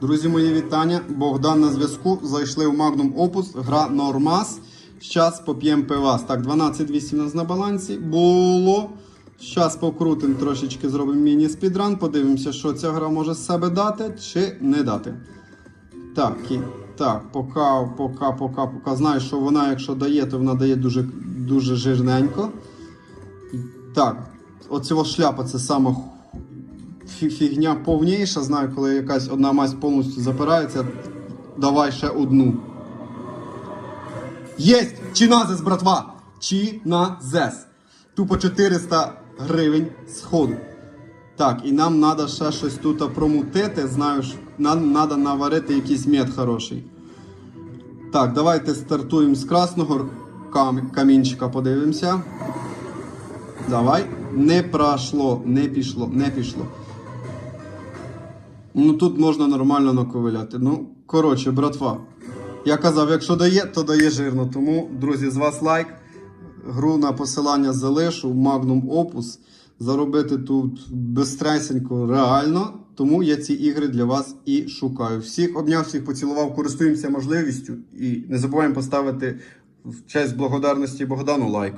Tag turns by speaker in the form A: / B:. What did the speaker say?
A: Друзі, мої вітання. Богдан на зв'язку. Зайшли в Magnum Opus, гра Нормас. Зараз поп'ємо пивас. Так, 12-200 у нас на балансі. Було. Зараз покрутимо трошечки, зробимо міні-спідран. Подивимося, що ця гра може з себе дати чи не дати. Так, і, так, поки, поки, поки, поки знаю, що вона, якщо дає, то вона дає дуже, дуже жирненько. Так, оцього шляпа це саме фігня повніша. Знаю, коли якась одна мазь повністю запирається, давай ще одну. Єсть! Чиназес, братва! Чиназес. Тупо 400 гривень сходу. Так, і нам треба ще щось тут промутити. Знаю, що нам треба наварити якийсь мед хороший. Так, давайте стартуємо з красного кам- камінчика, подивимося. Давай. Не пройшло, не пішло, не пішло. Ну тут можна нормально наковиляти. Ну, коротше, братва. Я казав, якщо дає, то дає жирно. Тому, друзі, з вас лайк. Гру на посилання залишу Magnum Opus. Заробити тут безстресенько реально. Тому я ці ігри для вас і шукаю. Всіх обняв, всіх поцілував, користуємося можливістю. І не забуваємо поставити в честь благодарності Богдану лайк.